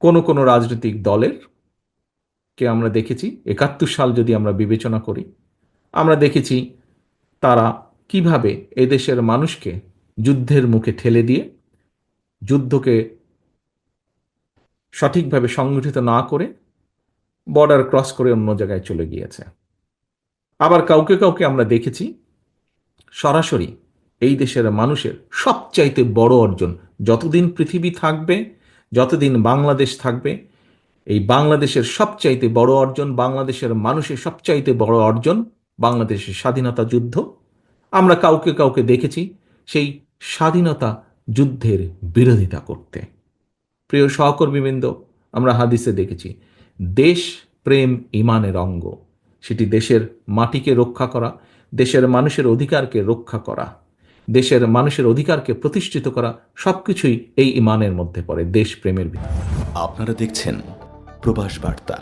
কোনো কোনো রাজনৈতিক দলের কে আমরা দেখেছি, একাত্তর সাল যদি আমরা বিবেচনা করি, আমরা দেখেছি তারা কীভাবে এদেশের মানুষকে যুদ্ধের মুখে ঠেলে দিয়ে, যুদ্ধকে সঠিকভাবে সংগঠিত না করে বর্ডার ক্রস করে অন্য জায়গায় চলে গিয়েছে। আবার কাউকে কাউকে আমরা দেখেছি সরাসরি এই দেশের মানুষের সবচাইতে বড় অর্জন, যতদিন পৃথিবী থাকবে যতদিন বাংলাদেশ থাকবে, এই বাংলাদেশের সবচাইতে বড় অর্জন, বাংলাদেশের মানুষের সবচাইতে বড় অর্জন বাংলাদেশের স্বাধীনতা যুদ্ধ। আমরা কাউকে কাউকে দেখেছি সেই স্বাধীনতা যুদ্ধের বিরোধিতা করতে। প্রিয় সহকর্মীবৃন্দ, আমরা হাদিসে দেখেছি, দেশ, প্রেম, ইমানের অঙ্গ। সেটি দেশের মাটিকে রক্ষা করা, দেশের মানুষের অধিকারকে রক্ষা করা। দেশের মানুষের অধিকারকে প্রতিষ্ঠিত করা সবকিছুই এই ইমানের মধ্যে পড়ে, দেশপ্রেমের ভিতরে আপনারা দেখছেন প্রবাস বার্তা।